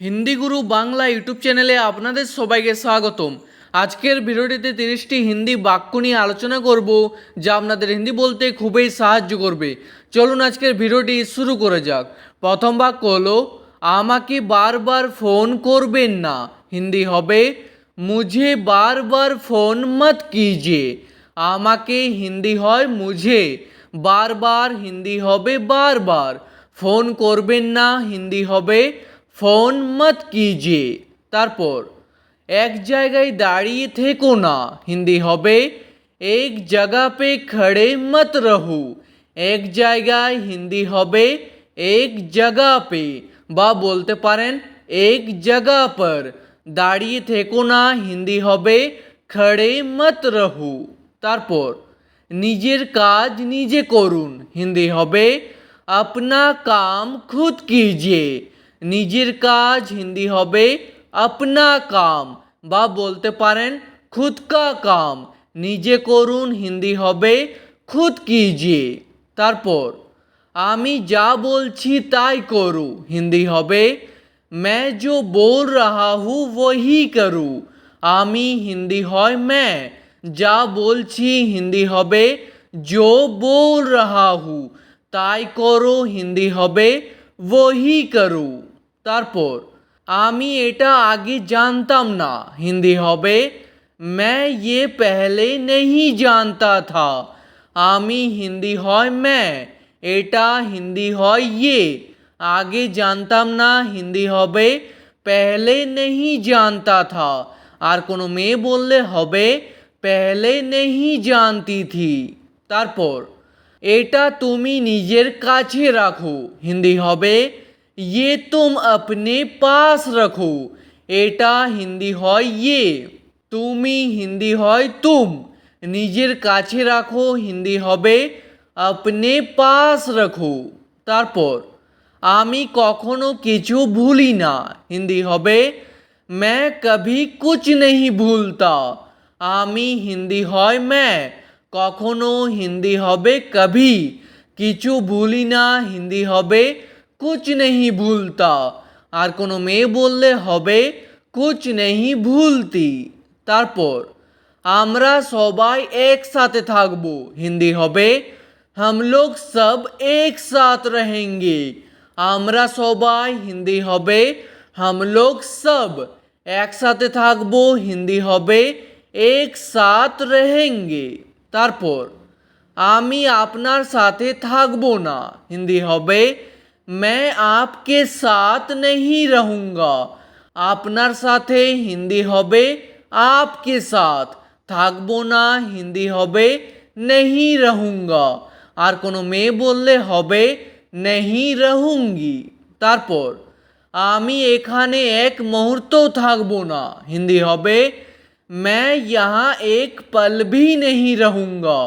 হিন্দি গুরু Bangla YouTube চ্যানেলে আপনাদের সবাইকে স্বাগতম। আজকের ভিডিওটিতে তিরিশটি হিন্দি বাক্য নিয়ে আলোচনা করব, যা আপনাদের হিন্দি বলতে খুবই সাহায্য করবে। চলুন আজকের ভিডিওটি শুরু করে যাক। প্রথম বাক্য হলো, আমাকে বারবার ফোন করবেন না। হিন্দি হবে, মুঝে বারবার ফোন মত কিজিয়ে। আমাকে হিন্দি হয়, মুঝে। বারবার হিন্দি হবে, বারবার। ফোন করবেন না, হিন্দি হবে ফোন মত কিজিয়ে তারপর এক জায়গায় দাঁড়িয়ে থেকো না হিন্দি হবে এক জায়গা পে খড়ে মত রহু এক জায়গায় হিন্দি হবে এক জায়গা পে বা বলতে পারেন এক জায়গা পর দাঁড়িয়ে থেকো না হিন্দি হবে খড়ে মত রহু তারপর নিজের কাজ নিজে করুন হিন্দি হবে আপনা কাম খুদ কিজিয়ে নিজের কাজ হিন্দি হবে আপনা কাম বা বলতে পারেন খুদ কা কাম নিজে করুন হিন্দি হবে খুদ কিজিয়ে তারপর আমি যা বলছি তাই করু হিন্দি হবে मैं जो बोल रहा हूँ वही करूँ আমি হিন্দি হয় मैं যা বলছি হিন্দি হবে जो बोल रहा हूँ তাই করো হিন্দি হবে वही करूँ তারপর আমি এটা আগে জানতাম না হিন্দি হবে मैं ये पहले नहीं जानता था আমি হিন্দি হয় मैं এটা হিন্দি হয় ये আগে জানতাম না হিন্দি হবে পেহলে নেহি জানতা থা আর কোনো মেয়ে বললে হবে পেহলে নেহি জানতি থি তারপর এটা তুমি নিজের কাছে রাখো হিন্দি হবে ইয়ে তুম আপনে পাস রাখো এটা হিন্দি হয় ইয়ে তুমি হিন্দি হয় তুম নিজের কাছে রাখো হিন্দি হবে আপনে পাস রাখো তারপর আমি কখনো কিছু ভুলি না হিন্দি হবে मैं कभी कुछ नहीं भूलता আমি হিন্দি হয় मैं কখনো হিন্দি হবে কভি কিছু ভুলি না হিন্দি হবে কুচ নেহি ভুলতা আর কোনো মেয়ে বললে হবে কুচ নেহি ভুলতি তারপর আমরা সবাই একসাথে থাকবো হিন্দি হবে हम लोग सब एक साथ रहेंगे আমরা সবাই হিন্দি হবে हम लोग सब একসাথে থাকবো হিন্দি হবে এক সাথ रहेंगे তারপর আমি আপনার সাথে থাকবো না হিন্দি হবে मैं आपके साथ नहीं रहूँगा আপনার সাথে হিন্দি হবে आपके साथ থাকবো না হিন্দি হবে नहीं रहूँगा আর কোনো মেয়ে বললে হবে नहीं रहूँगी তারপর আমি এখানে এক মুহূর্তও থাকবো না হিন্দি হবে मैं यहाँ एक पल भी नहीं रहूँगा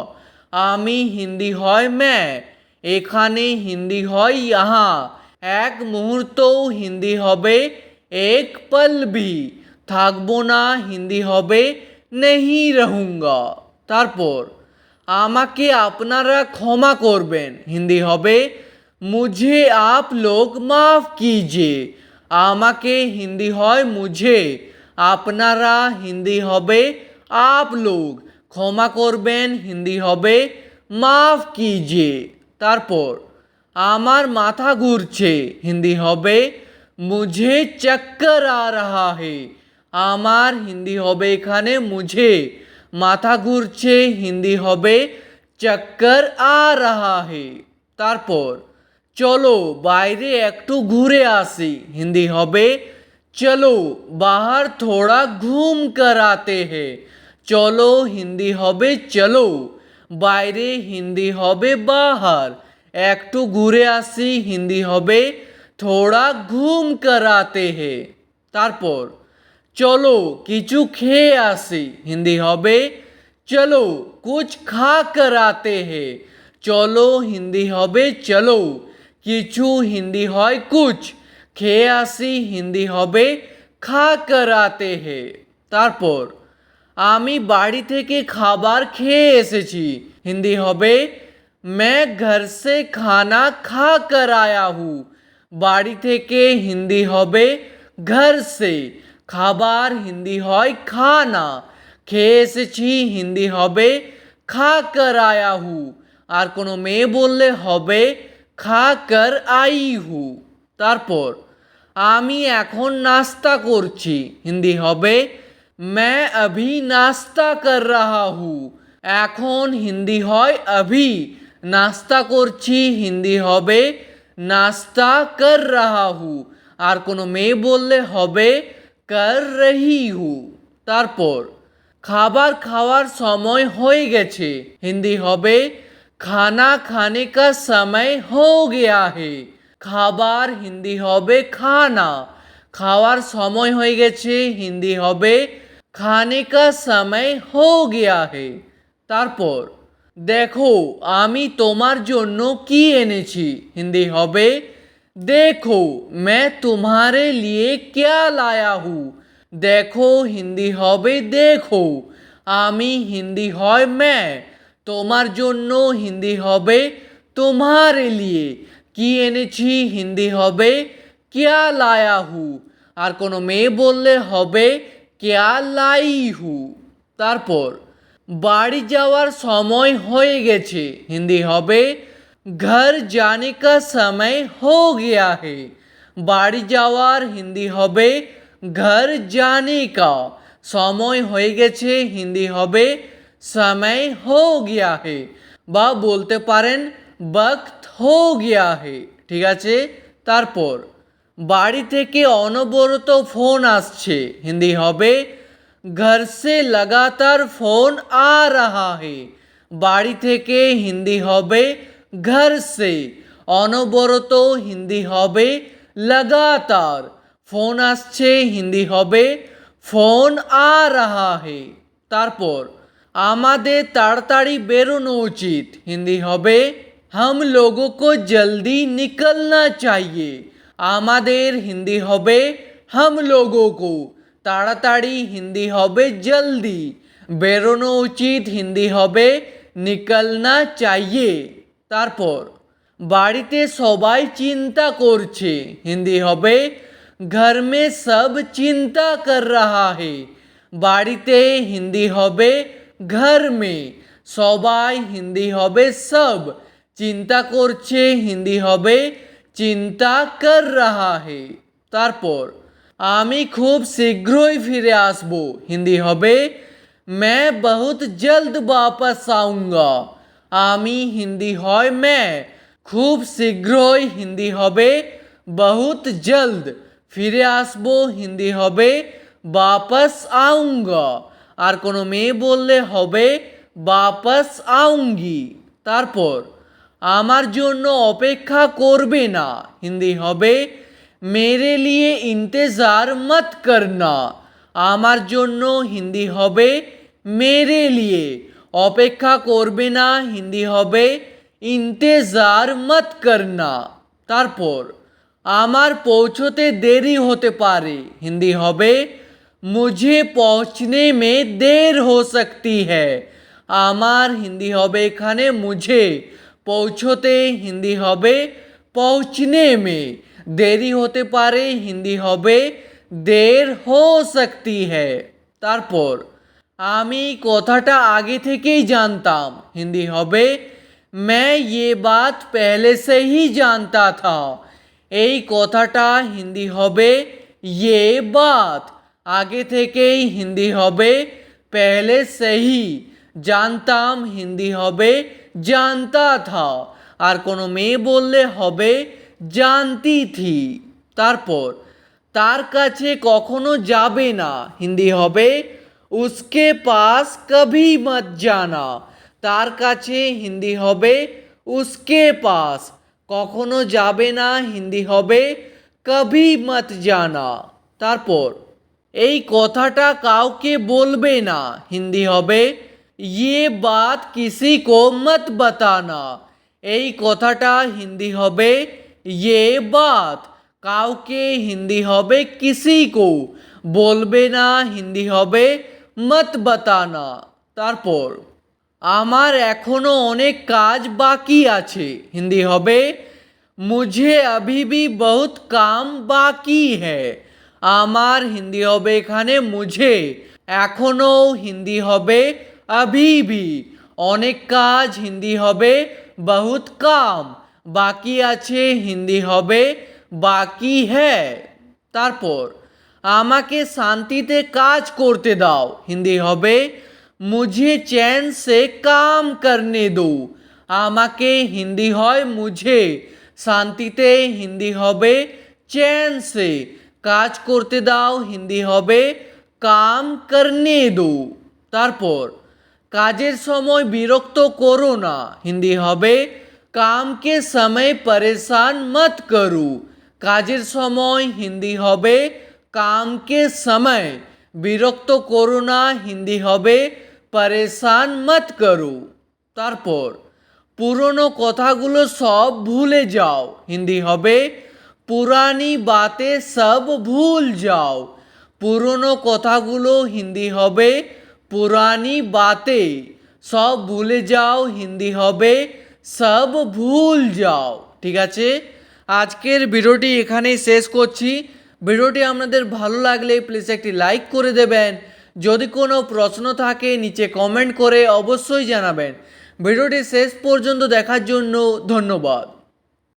আমি হিন্দি হয় मैं এখানে হিন্দি হয় यहाँ এক মুহূর্তও হিন্দি হবে এক পল ভি থাকবো না হিন্দি হবে নেহি রহুঙ্গা তারপর আমাকে আপনারা ক্ষমা করবেন হিন্দি হবে মুঝে আপ লোক মাফ কিজিয়ে আমাকে হিন্দি হয় মুঝে আপনারা হিন্দি হবে, আপ লোক ক্ষমা করবেন, হিন্দি হবে। মাফ কিজিয়ে। তারপর, আমার মাথা ঘুরছে, হিন্দি হবে। মুঝে চক্কর আ রাহা হে। আমার হিন্দি হবে এখানে, মুঝে মাথা ঘুরছে, হিন্দি হবে। চক্কর আ রাহা হে। তারপর, চলো বাইরে একটু ঘুরে আসি, হিন্দি হবে। চলো বাহার থোড়া ঘুম কর আতে হে চলো হিন্দি হবে চলো বাইরে হিন্দি হবে বাহার একটু ঘুরে আসি হিন্দি হবে থোড়া ঘুম করাতে হে তারপর চলো কিছু খেয়ে আসি হিন্দি হবে চলো কুছ খা করাতে হে চলো হিন্দি হবে চলো কিছু হিন্দি হয় কুছ খেয়ে আসি হিন্দি হবে খা করাতে হে তারপর আমি বাড়ি থেকে খাবার খেয়ে এসেছি হিন্দি হবে मैं घर से खाना खा कर आया हूँ বাড়ি থেকে হিন্দি হবে ঘর সে খাবার হিন্দি হয় খানা খেয়ে এসেছি হিন্দি হবে খা কর আয়া হু আর কোনো মেয়ে বললে হবে খা কর আই হু তারপর আমি এখন নাস্তা করছি হিন্দি হবে मैं अभी नाश्ता कर रहा हूँ এখন হিন্দি হয় अभी নাস্তা করছি হিন্দি হবে নাস্তা কর রাহা হু আর কোনো মেয়ে বললে হবে কর রহি হু তারপর খাবার খাওয়ার সময় হয়ে গেছে হিন্দি হবে খানা খানে কা সময় হো গয়া হে খাবার হিন্দি হবে খানা খাওয়ার সময় হয়ে গেছে হিন্দি হবে খানে কা সময় হো গয়া হে তারপর দেখো আমি তোমার জন্য কি এনেছি হিন্দি হবে দেখো मैं तुम्हारे लिए क्या लाया हूँ দেখো হিন্দি হবে দেখো আমি হিন্দি হয় मैं তোমার জন্য হিন্দি হবে তোমারে লিয়ে কি এনেছি? হিন্দি হবে, কেয়া লায়া হু আর কোনো মেয়ে বললে হবে, কেয়া লাই হু তারপর, বাড়ি যাওয়ার সময় হয়ে গেছে। হিন্দি হবে, ঘর জানে কা সময় হো গয়া হে। বাড়ি যাওয়ার হিন্দি হবে, ঘর জানে কা সময় হয়ে গেছে। হিন্দি হবে, সময় হো গয়া হে। বা বলতে পারেন বক্ত হো গিয়া হে, ঠিক আছে? তারপর, বাড়ি থেকে অনবরত ফোন আসছে। হিন্দি হবে, ঘর সে লাগাতার ফোন আ রাহা হে। বাড়ি থেকে হিন্দি হবে, ঘর সে। অনবরত হিন্দি হবে, লাগাতার। ফোন আসছে, হিন্দি হবে, ফোন আ রাহা হে। তারপর, আমাদের তাড়াতাড়ি বেরোনো উচিত। হিন্দি হবে हम लोगों को जल्दी निकलना चाहिए আমাদের হিন্দি হবে हम लोगों को তাড়াতাড়ি হিন্দি হবে জলদি বেরোনো উচিত হিন্দি হবে নিকলনা চাইয়ে তারপর বাড়িতে সবাই চিন্তা করছে হিন্দি হবে ঘর মে সব চিন্তা কর রাহা হে বাড়িতে হিন্দি হবে ঘর মে সবাই হিন্দি হবে সব চিন্তা করছে হিন্দি হবে চিন্তা কর রাহা হে তারপর আমি খুব শীঘ্রই ফিরে আসব হিন্দি হবে मैं बहुत जल्द वापस आऊँगा আমি হিন্দি হয় मैं খুব শীঘ্রই হিন্দি হবে বহুত জলদ ফিরে আসবো হিন্দি হবে বাপস আউঙ্গা আর কোনো মেয়ে বললে হবে বাপস আউঙ্গি তারপর আমার জন্য অপেক্ষা করবে না। হিন্দি হবে, মেরে লিয়ে ইন্তেজার মত করনা। আমার জন্য হিন্দি হবে, মেরে লিয়ে। অপেক্ষা করবে না, হিন্দি হবে, ইন্তেজার মত করনা। তারপর, আমার পৌঁছতে দেরি হতে পারে। হিন্দি হবে, মুঝে পৌঁছনে মে দের হো সকতি হ্যায়। আমার হিন্দি হবে এখানে, মুঝে। পৌঁছতে হিন্দি হবে পৌঁছনে মে দেরি হতে পারে হিন্দি হবে দের হো সকতি হ্যায় তারপর আমি কথাটা আগে থেকেই জানতাম হিন্দি হবে मैं ये बात पहले से ही जानता था এই কথাটা হিন্দি হবে ये बात আগে থেকেই হিন্দি হবে पहले से ही জানতাম হিন্দি হবে জানতা থা। আর কোনো মেয়ে বললে হবে, জানতি থি। তারপর, তার কাছে কখনো যাবে না। হিন্দি হবে, উসকে পাস কভি মত জানা। তার কাছে হিন্দি হবে, উসকে পাস। কখনো যাবে না, হিন্দি হবে, কভি মত জানা। তারপর, এই কথাটা কাউকে বলবে না। হিন্দি হবে ইয়ে বাত কিসি কো মত বাতানা এই কথাটা হিন্দি হবে ইয়ে বাত কাউকে হিন্দি হবে কিসি কো বলবে না হিন্দি হবে মত বাতানা তারপর আমার এখনো অনেক কাজ বাকি আছে হিন্দি হবে মুঝে अभी भी बहुत काम बाकी है আমার হিন্দি হবে এখানে মুঝে এখনও হিন্দি হবে अभी भी অনেক কাজ হিন্দি হবে বহুত কাম বাকি আছে হিন্দি হবে বাকি হ্যাঁ তারপর আমাকে শান্তিতে কাজ করতে দাও হিন্দি হবে মুঝে চ্যান সে কাম করনে দো আমাকে হিন্দি হয় মুঝে শান্তিতে হিন্দি হবে চ্যান সে কাজ করতে দাও হিন্দি হবে কাম করনে দো তারপর কাজের সময় বিরক্ত করো না। হিন্দি হবে, কামকে সময় পরেশান মত করু। কাজের সময় হিন্দি হবে, কামকে সময় বিরক্ত করো না। হিন্দি হবে, পরেশান মত করু। তারপর, পুরনো কথাগুলো সব ভুলে যাও। হিন্দি হবে, পুরানি বাতে সব ভুল যাও। পুরনো কথাগুলো হিন্দি হবে পুরানি বাতে, সব ভুলে যাও, হিন্দি হবে, সব ভুল যাও। ঠিক আছে? আজকের ভিডিওটি এখানেই শেষ করছি। ভিডিওটি আপনাদের ভালো লাগলে প্লিজ একটি লাইক করে দেবেন। যদি কোনো প্রশ্ন থাকে, নিচে কমেন্ট করে অবশ্যই জানাবেন। ভিডিওটি শেষ পর্যন্ত দেখার জন্য ধন্যবাদ।